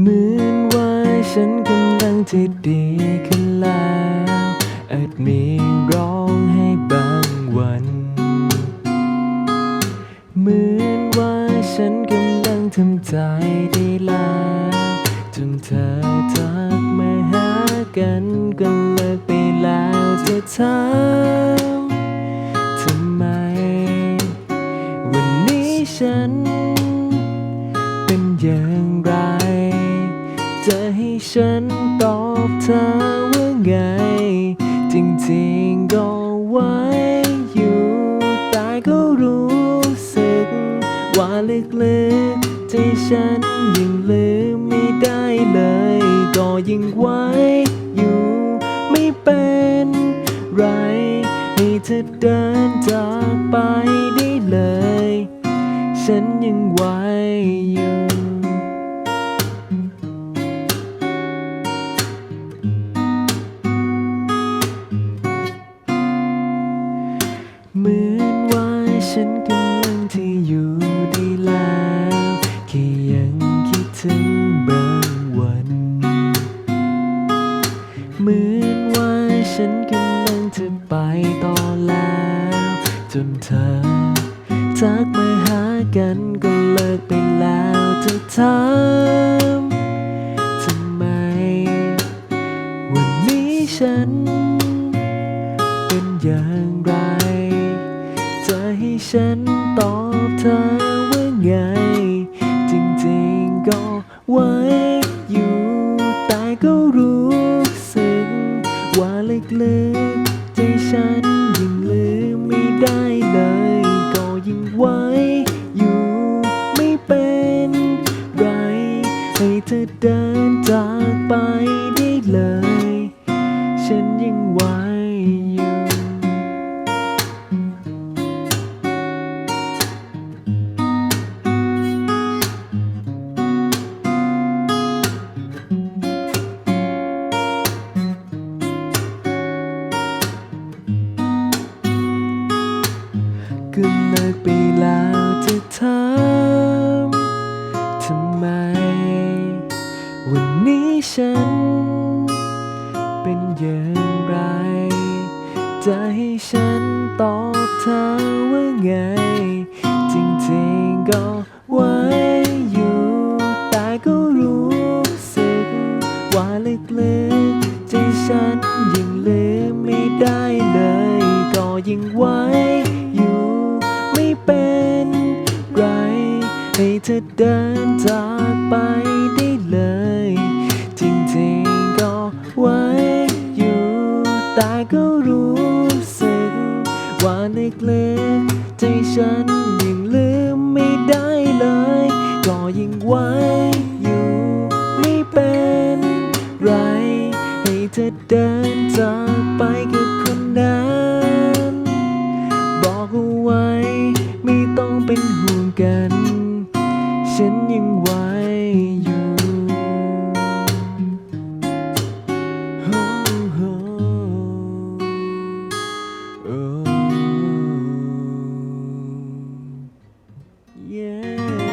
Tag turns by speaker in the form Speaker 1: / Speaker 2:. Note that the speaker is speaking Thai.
Speaker 1: เหมือนว่าฉันกำลังจะดีขึ้นแล้วอาจมีร้องให้บางวัน เหมือนว่าฉันกำลังทำใจได้แล้วจนเธอทักมาหากันก็เลิกไปแล้วจะถามทำไม วันนี้ฉันเป็นอย่างไร จะให้ฉันตอบเธอว่าไง จริงๆก็ไว้อยู่แต่ก็รู้สึก ว่าลึกๆใจฉันยังลืมไม่ได้เลย ก็ยังไว้อยู่ไม่เป็นไร ให้เธอเดินจากไปได้เลย ฉันยังไหวอยู่ เหมือนว่าฉันกำลังจะไปต่อแล้ว จนเธอทักมาหากันก็เลิกไปแล้วจะถามทำไม วันนี้ฉัน เป็นอย่างไร จะให้ฉันตอบเธอว่าไง ดินจากไปได้เลย ฉันยังไหวอยู่ ก็เลิกไปแล้วจะถามทำไม วันนี้ฉัน เป็นอย่างไร จะให้ฉันตอบเธอว่าไง จริงๆก็ไว้อยู่ แต่ก็รู้สึก ว่าลึกๆใจฉันยังลืมไม่ได้เลย ก็ยังไว้อยู่ไม่เป็นไร ให้เธอเดินจากไป ก็รู้สึก ว่าในเกลือใจฉันยังลืมไม่ได้เลย ก็ยังไว้อยู่ไม่เป็นไร ให้เธอเดินจากไปกับคนนั้น บอกเอาไว้ไม่ต้องเป็นห่วงกัน ฉันยังไว้ yeah.